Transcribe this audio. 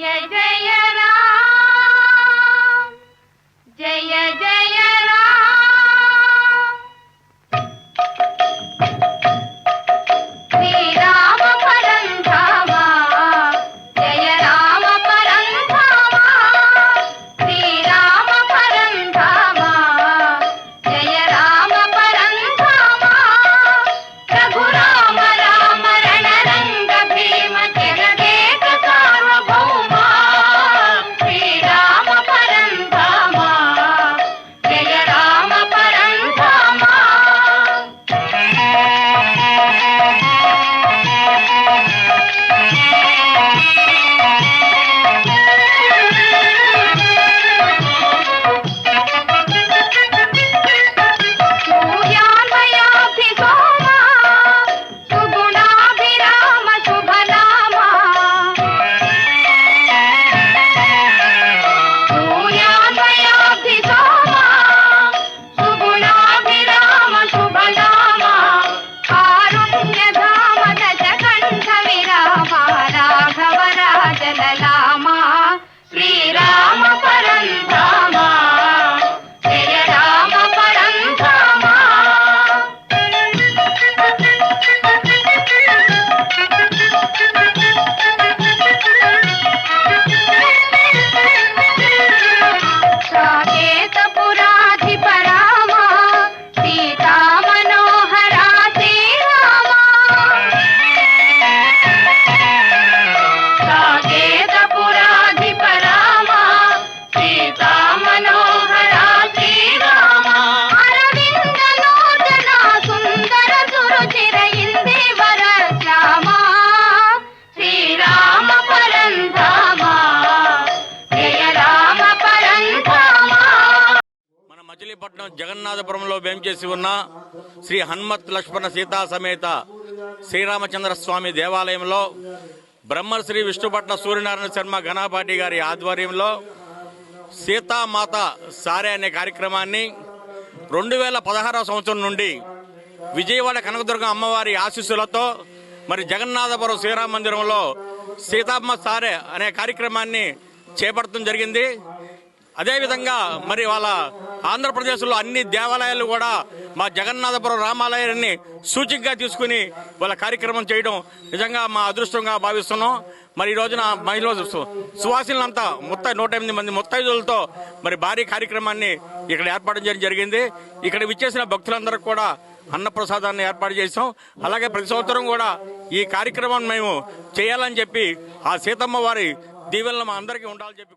जय మచిలీపట్నం జగన్నాథపురంలో వేంచేసి ఉన్న శ్రీ హనుమత్ లక్ష్మణ సీతా సమేత శ్రీరామచంద్ర స్వామి దేవాలయంలో బ్రహ్మశ్రీ విష్ణుపట్న సూర్యనారాయణ శర్మ ఘనాపాటి గారి ఆధ్వర్యంలో సీతామాత సారే అనే కార్యక్రమాన్ని రెండు వేల పదహారవ సంవత్సరం నుండి విజయవాడ కనకదుర్గ అమ్మవారి ఆశీస్సులతో మరి జగన్నాథపురం శ్రీరామ మందిరంలో సీతామ్మ సారే అనే కార్యక్రమాన్ని చేపడటం జరిగింది. అదేవిధంగా మరి వాళ్ళ ఆంధ్రప్రదేశ్లో అన్ని దేవాలయాలు కూడా మా జగన్నాథపురం రామాలయాన్ని సూచికగా తీసుకుని వాళ్ళ కార్యక్రమం చేయడం నిజంగా మా అదృష్టంగా భావిస్తున్నాం. మరి ఈ రోజున మహిళలు సు- సువాసినులంతా మొత్తం నూట ఎనిమిది మంది ముత్తైదులతో మరి భారీ కార్యక్రమాన్ని ఇక్కడ ఏర్పాటు చేయడం జరిగింది. ఇక్కడ విచ్చేసిన భక్తులందరూ కూడా అన్నప్రసాదాన్ని ఏర్పాటు చేసాం అలాగే ప్రతి సంవత్సరం కూడా ఈ కార్యక్రమాన్ని మేము చేయాలని చెప్పి ఆ సీతమ్మ వారి దీవెనలు మా అందరికీ ఉండాలని చెప్పి